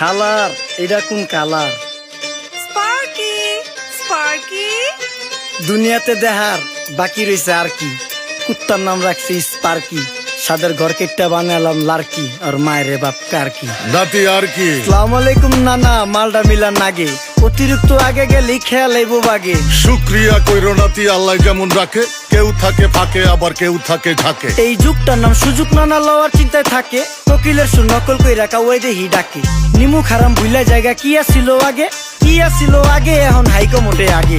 হালার এটা কোন কালার? Sparky Sparky. দুনিয়াতে দেহার বাকি রয়েছে আর কি। কুত্তার নাম রাখছি স্পার্কি। সাদের ঘর কেটটা বানালাম লার্কি আর মায়ের বাপ কার কি। দাতি আর কি। সালাম আলাইকুম নানা মালডা মিলা নাগে অতিরিক্ত আগে গেলি খেয়াল আইব বাগে। শুক্রিয়া কইরো নাতি আল্লাহ যেমন রাখে কেউ থাকে ফাঁকে আবার কেউ থাকে ঝাঁকে। এই যুগটার নাম সুযোগ নানা লওয়ার চিন্তায় থাকে কোকিলের সু নকল কই রাখা ওই দেহি ডাকে। নিমু খারাম ভুলা জায়গা কি আসিল আগে? কি আসিল আগে? এখন হাইকো মোটে আগে।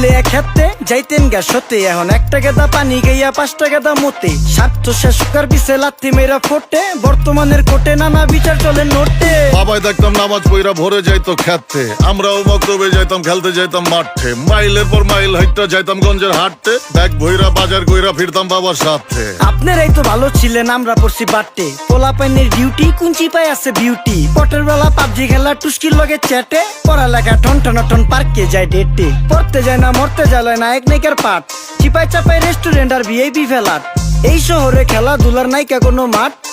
এক হাতে যাইতেন গা সতে এখন একটা গেদা পানি গাইয়া পাঁচটা গেদা মতে স্বার্থ শেষকার বিছে লাথি মেয়েরা ফোটে বর্তমানের কোটে নানা বিচার চলে নোটে। বাবাই দেখতাম নামাজ পইরা ভরে যাইতো খেতে আমরাও মক্তবে যাইতাম খেলতে যাইতাম মাঠে। মাইলের পর মাইল হাইটটা যাইতাম গঞ্জের হাটতে ব্যাগ ভইরা বাজার কইরা ফিরতাম বাবার সাথে। আপনারাই তো ভালো ছিলেন আমরা পড়ছি বাটে। পোলা পাইনের ডিউটি কুঞ্চি পাই আছে বিউটি। পটের বেলা পাবজি খেলা টুস্কির লগে চ্যাটে। পড়ালেখা টন টন টন পার্কে যায় ডেটে। পড়তে যায় না মরতে যায় না এক নায়িকার পাঠ চিপাই চাপাই রেস্টুরেন্ট আর ভিআইপি ফেলার এই শহরে খেলাধুলার নায়িকা কোনো মাঠ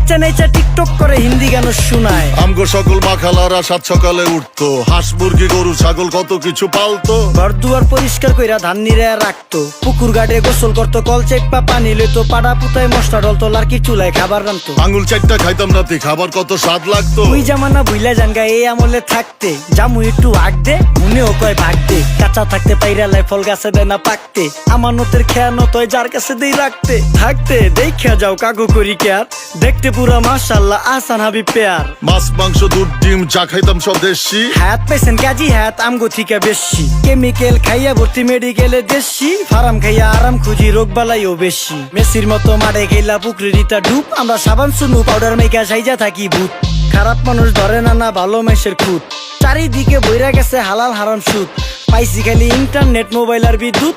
নেচা নেচা টিকটক করে হিন্দি গান শোনায়। আমগো সকল মাখালারা সাত সকালে উঠতো। হাঁস মুরগি গরু ছাগল কত কিছু পালতো। ঘর দুয়ার পরিষ্কার কইরা ধান নিরে রাখতো। পুকুর গাড়ে গোসল করতো কল চেপা পানি লইতো পাড়া পুতায় মশলা ডলতো লার্কি চুলায় খাবার রান্তো আঙুল চারটা খাইতাম নাতি খাবার কত স্বাদ লাগতো। ওই জামানা ভুইলা জানগা এই আমলে থাকতে। জামু একটু আগ দে মনেও কয় ভাগ দে। কাঁচা থাকতে পাইরা লাই ফল গাছে দেয় না পাকতে। আমানতের খেয়ানো তয় যার কাছে দেই রাখতে। থাকতে দেখা যাও কাগু করি কেয়ার দেখতে পুরা মাশাল্লাহ আসান হাবি পেয়ার। মাছ মাংস দুধ ডিম খাইতাম সব দেশি। হাত পেছেন কাজী হাত আমগো থিকা বেশি। কেমিক্যাল খাইয়া ভর্তি মেডিকেলে দেশি ফার্ম খাইয়া আরাম খুঁজি রোগ বালাইও বেশি। মেসির মতো মারে গেলা পুকুরে রিতা ডুব আমরা সাবান সুনু পাউডার মেকা সাইজা থাকি ভূত। খারাপ মানুষ ধরে না না ভালো মেসের খুঁত। চারিদিকে বইরা গেছে হালাল হারাম সুদ। পাইছি খালি ইন্টারনেট মোবাইল আর বিদ্যুৎ।